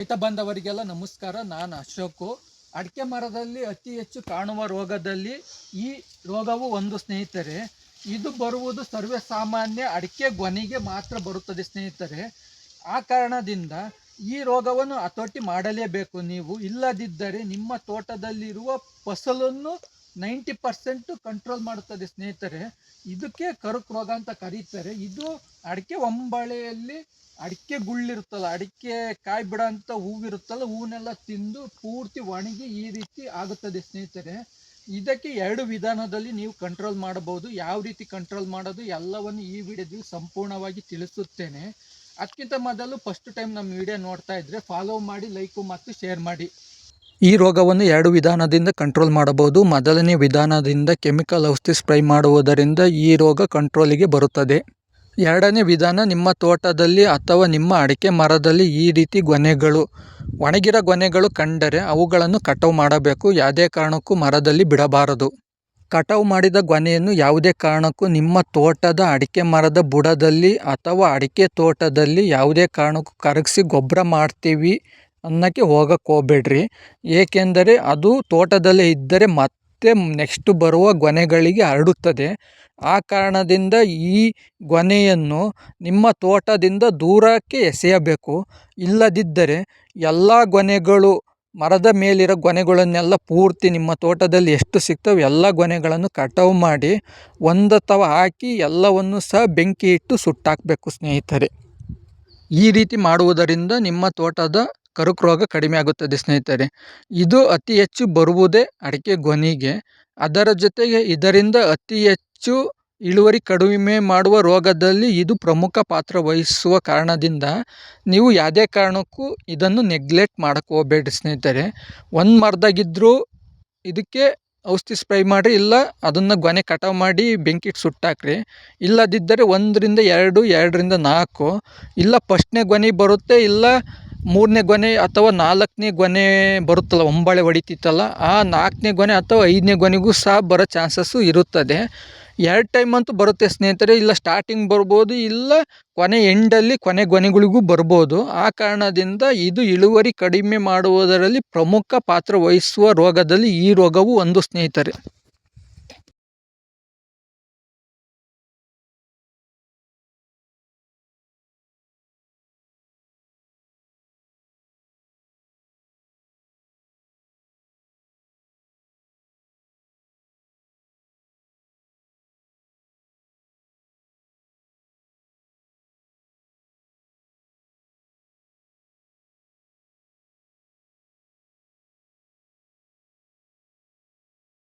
ರೈತ ಬಂದವರಿಗೆಲ್ಲ ನಮಸ್ಕಾರ. ನಾನು ಅಶೋಕು. ಅಡಿಕೆ ಮರದಲ್ಲಿ ಅತಿ ಹೆಚ್ಚು ಕಾಣುವ ರೋಗದಲ್ಲಿ ಈ ರೋಗವು ಒಂದು ಸ್ನೇಹಿತರೆ. ಇದು ಬರುವುದು ಸರ್ವೇ ಸಾಮಾನ್ಯ ಅಡಿಕೆ ಗೊನೆಗೆ ಮಾತ್ರ ಬರುತ್ತದೆ ಸ್ನೇಹಿತರೆ. ಆ ಕಾರಣದಿಂದ ಈ ರೋಗವನ್ನು ಹತೋಟಿ ಮಾಡಲೇಬೇಕು ನೀವು. ಇಲ್ಲದಿದ್ದರೆ ನಿಮ್ಮ ತೋಟದಲ್ಲಿರುವ ಫಸಲನ್ನು ನೈಂಟಿ ಪರ್ಸೆಂಟ್ ಕಂಟ್ರೋಲ್ ಮಾಡುತ್ತದೆ ಸ್ನೇಹಿತರೆ. ಇದಕ್ಕೆ ಕರುಕ್ ರೋಗ ಅಂತ ಕರೀತಾರೆ. ಇದು ಅಡಿಕೆ ಒಂಬಳೆಯಲ್ಲಿ ಅಡಿಕೆ ಗುಳ್ಳಿರುತ್ತಲ್ಲ, ಅಡಿಕೆ ಕಾಯಿ ಬಿಡೋಂಥ ಹೂವಿರುತ್ತಲ್ಲ ಹೂವನ್ನೆಲ್ಲ ತಿಂದು ಪೂರ್ತಿ ಒಣಗಿ ಈ ರೀತಿ ಆಗುತ್ತದೆ ಸ್ನೇಹಿತರೆ. ಇದಕ್ಕೆ ಎರಡು ವಿಧಾನದಲ್ಲಿ ನೀವು ಕಂಟ್ರೋಲ್ ಮಾಡಬಹುದು. ಯಾವ ರೀತಿ ಕಂಟ್ರೋಲ್ ಮಾಡೋದು ಎಲ್ಲವನ್ನು ಈ ವಿಡಿಯೋದಲ್ಲಿ ಸಂಪೂರ್ಣವಾಗಿ ತಿಳಿಸುತ್ತೇನೆ. ಅದಕ್ಕಿಂತ ಮೊದಲು ಫಸ್ಟ್ ಟೈಮ್ ನಮ್ಮ ವಿಡಿಯೋ ನೋಡ್ತಾ ಇದ್ರೆ ಫಾಲೋ ಮಾಡಿ ಲೈಕು ಮತ್ತು ಶೇರ್ ಮಾಡಿ. ಈ ರೋಗವನ್ನು ಎರಡು ವಿಧಾನದಿಂದ ಕಂಟ್ರೋಲ್ ಮಾಡಬಹುದು. ಮೊದಲನೇ ವಿಧಾನದಿಂದ ಕೆಮಿಕಲ್ ಔಷಧಿ ಸ್ಪ್ರೈ ಮಾಡುವುದರಿಂದ ಈ ರೋಗ ಕಂಟ್ರೋಲಿಗೆ ಬರುತ್ತದೆ. ಎರಡನೇ ವಿಧಾನ, ನಿಮ್ಮ ತೋಟದಲ್ಲಿ ಅಥವಾ ನಿಮ್ಮ ಅಡಿಕೆ ಮರದಲ್ಲಿ ಈ ರೀತಿ ಗೊನೆಗಳು ಒಣಗಿರೋ ಗೊನೆಗಳು ಕಂಡರೆ ಅವುಗಳನ್ನು ಕಟಾವು ಮಾಡಬೇಕು. ಯಾವುದೇ ಕಾರಣಕ್ಕೂ ಮರದಲ್ಲಿ ಬಿಡಬಾರದು. ಕಟಾವು ಮಾಡಿದ ಗೊನೆಯನ್ನು ಯಾವುದೇ ಕಾರಣಕ್ಕೂ ನಿಮ್ಮ ತೋಟದ ಅಡಿಕೆ ಮರದ ಬುಡದಲ್ಲಿ ಅಥವಾ ಅಡಿಕೆ ತೋಟದಲ್ಲಿ ಯಾವುದೇ ಕಾರಣಕ್ಕೂ ಕರಗಿಸಿ ಗೊಬ್ಬರ ಮಾಡ್ತೀವಿ. ಅನ್ನೋಕ್ಕೆ ಹೋಗಕ್ಕೆ ಹೋಗ್ಬೇಡ್ರಿ. ಏಕೆಂದರೆ ಅದು ತೋಟದಲ್ಲೇ ಇದ್ದರೆ ಮತ್ತೆ ನೆಕ್ಸ್ಟ್ ಬರುವ ಗೊನೆಗಳಿಗೆ ಹರಡುತ್ತದೆ. ಆ ಕಾರಣದಿಂದ ಈ ಗೊನೆಯನ್ನು ನಿಮ್ಮ ತೋಟದಿಂದ ದೂರಕ್ಕೆ ಎಸೆಯಬೇಕು. ಇಲ್ಲದಿದ್ದರೆ ಎಲ್ಲ ಗೊನೆಗಳು, ಮರದ ಮೇಲಿರೋ ಗೊನೆಗಳನ್ನೆಲ್ಲ ಪೂರ್ತಿ ನಿಮ್ಮ ತೋಟದಲ್ಲಿ ಎಷ್ಟು ಸಿಗ್ತವೆ ಎಲ್ಲ ಗೊನೆಗಳನ್ನು ಕಟಾವು ಮಾಡಿ ಒಂದು ತವ ಹಾಕಿ ಎಲ್ಲವನ್ನು ಸಹ ಬೆಂಕಿ ಇಟ್ಟು ಸುಟ್ಟಾಕಬೇಕು ಸ್ನೇಹಿತರೆ. ಈ ರೀತಿ ಮಾಡುವುದರಿಂದ ನಿಮ್ಮ ತೋಟದ ಕರುಕು ರೋಗ ಕಡಿಮೆ ಆಗುತ್ತದೆ ಸ್ನೇಹಿತರೆ. ಇದು ಅತಿ ಹೆಚ್ಚು ಬರುವುದೇ ಅಡಿಕೆ ಗೊನಿಗೆ. ಅದರ ಜೊತೆಗೆ ಇದರಿಂದ ಅತಿ ಹೆಚ್ಚು ಇಳುವರಿ ಕಡಿಮೆ ಮಾಡುವ ರೋಗದಲ್ಲಿ ಇದು ಪ್ರಮುಖ ಪಾತ್ರ ವಹಿಸುವ ಕಾರಣದಿಂದ ನೀವು ಯಾವುದೇ ಕಾರಣಕ್ಕೂ ಇದನ್ನು ನೆಗ್ಲೆಕ್ಟ್ ಮಾಡಕ್ಕೆ ಹೋಗಬೇಡ್ರಿ ಸ್ನೇಹಿತರೆ. ಒಂದು ಮರದಾಗಿದ್ದರೂ ಇದಕ್ಕೆ ಔಷಧಿ ಸ್ಪ್ರೈ ಮಾಡಿರಿ, ಇಲ್ಲ ಅದನ್ನು ಗೊನೆ ಕಟಾವು ಮಾಡಿ ಬೆಂಕಿಗೆ ಸುಟ್ಟಾಕ್ರಿ. ಇಲ್ಲದಿದ್ದರೆ ಒಂದರಿಂದ ಎರಡು, ಎರಡರಿಂದ ನಾಲ್ಕು. ಇಲ್ಲ ಫಸ್ಟ್ನೇ ಗೊನೆ ಬರುತ್ತೆ, ಇಲ್ಲ ಮೂರನೇ ಗೊನೆ ಅಥವಾ ನಾಲ್ಕನೇ ಗೊನೆ ಬರುತ್ತಲ್ಲ, ಒಂಬಾಳೆ ಹೊಡಿತಿತ್ತಲ್ಲ, ಆ ನಾಲ್ಕನೇ ಗೊನೆ ಅಥವಾ ಐದನೇ ಗೊನೆಗೂ ಸಹ ಬರೋ ಚಾನ್ಸಸ್ಸು ಇರುತ್ತದೆ. ಎರಡು ಟೈಮ್ ಅಂತೂ ಬರುತ್ತೆ ಸ್ನೇಹಿತರೆ, ಇಲ್ಲ ಸ್ಟಾರ್ಟಿಂಗ್ ಬರ್ಬೋದು, ಇಲ್ಲ ಕೊನೆ ಎಂಡಲ್ಲಿ ಕೊನೆ ಗೊನೆಗಳಿಗೂ ಬರ್ಬೋದು. ಆ ಕಾರಣದಿಂದ ಇದು ಇಳುವರಿ ಕಡಿಮೆ ಮಾಡುವುದರಲ್ಲಿ ಪ್ರಮುಖ ಪಾತ್ರ ವಹಿಸುವ ರೋಗದಲ್ಲಿ ಈ ರೋಗವು ಒಂದು ಸ್ನೇಹಿತರೆ.